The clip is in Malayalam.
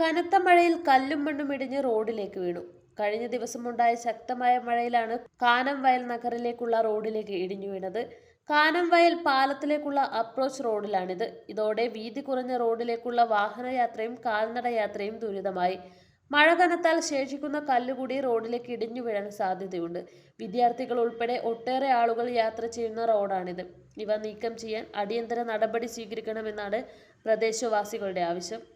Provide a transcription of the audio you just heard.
കനത്ത മഴയിൽ കല്ലും മണ്ണും ഇടിഞ്ഞ് റോഡിലേക്ക് വീണു. കഴിഞ്ഞ ദിവസമുണ്ടായ ശക്തമായ മഴയിലാണ് കാനം വയൽ നഗറിലേക്കുള്ള റോഡിലേക്ക് ഇടിഞ്ഞു വീണത്. കാനം വയൽ പാലത്തിലേക്കുള്ള അപ്രോച്ച് റോഡിലാണിത്. ഇതോടെ വീതി കുറഞ്ഞ റോഡിലേക്കുള്ള വാഹനയാത്രയും കാൽനടയാത്രയും ദുരിതമായി. മഴ കനത്താൽ ശേഷിക്കുന്ന കല്ലുകൂടി റോഡിലേക്ക് ഇടിഞ്ഞു വീഴാൻ സാധ്യതയുണ്ട്. വിദ്യാർത്ഥികൾ ഉൾപ്പെടെ ഒട്ടേറെ ആളുകൾ യാത്ര ചെയ്യുന്ന റോഡാണിത്. ഇവ നീക്കം ചെയ്യാൻ അടിയന്തര നടപടി സ്വീകരിക്കണമെന്നാണ് പ്രദേശവാസികളുടെ ആവശ്യം.